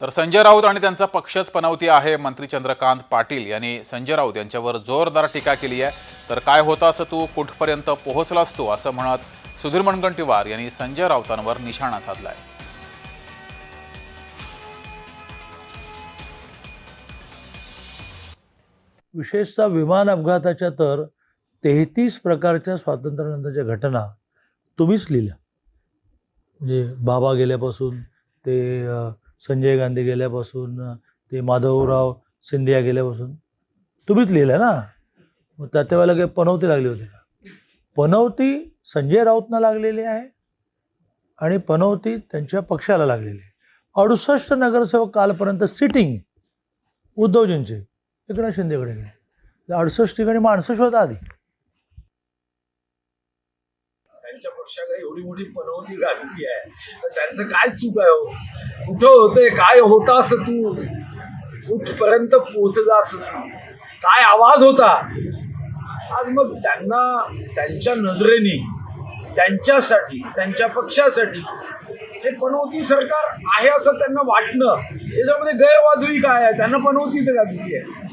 तर संजय राऊत आणि त्यांचा पक्षच पनवती आहे मंत्री चंद्रकांत पाटील. यांनी संजय राऊत यांच्यावर जोरदार टीका केली आहे. तर काय होतं असं तू कुठपर्यंत पोहोचलास तू? असं म्हणत सुधीर मुनगंटीवार यांनी संजय राऊतांवर निशाणा साधलाय. विशेषतः विमान अपघाताच्या तर तेहतीस प्रकारच्या स्वातंत्र्यानंतरच्या घटना तुम्हीच लिहिल्या. म्हणजे बाबा गेल्यापासून ते संजय गांधी गेल्यापासून ते माधवराव सिंधिया गेल्यापासून. तुम्हीच लिहिलं ना? मग त्या तेव्हा काही पनवती लागली होती का? पनवती संजय राऊतना लागलेली आहे आणि पनवती त्यांच्या पक्षाला लागलेली आहे. अडुसष्ट नगरसेवक कालपर्यंत सिटिंग उद्धवजींचे एकनाथ शिंदेकडे गेले. अडुसष्ट ठिकाणी माणसं शोधा आधी. त्यांच्या पक्षाला एवढी मोठी पनवती घातली आहे. त्यांचं काय चूक आहे हो? कुठं होते काय होता असं तू? कुठपर्यंत पोहोचलास तू काय आवाज होता? आज मग त्यांना त्यांच्या नजरेने त्यांच्यासाठी त्यांच्या पक्षासाठी हे पनवती सरकार आहे असं त्यांना वाटणं. याच्यामध्ये गैरवाजवी काय आहे? त्यांना पनवतीच घातली आहे?